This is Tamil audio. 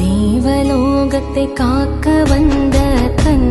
தேவலோகத்தை காக்க வந்த தன்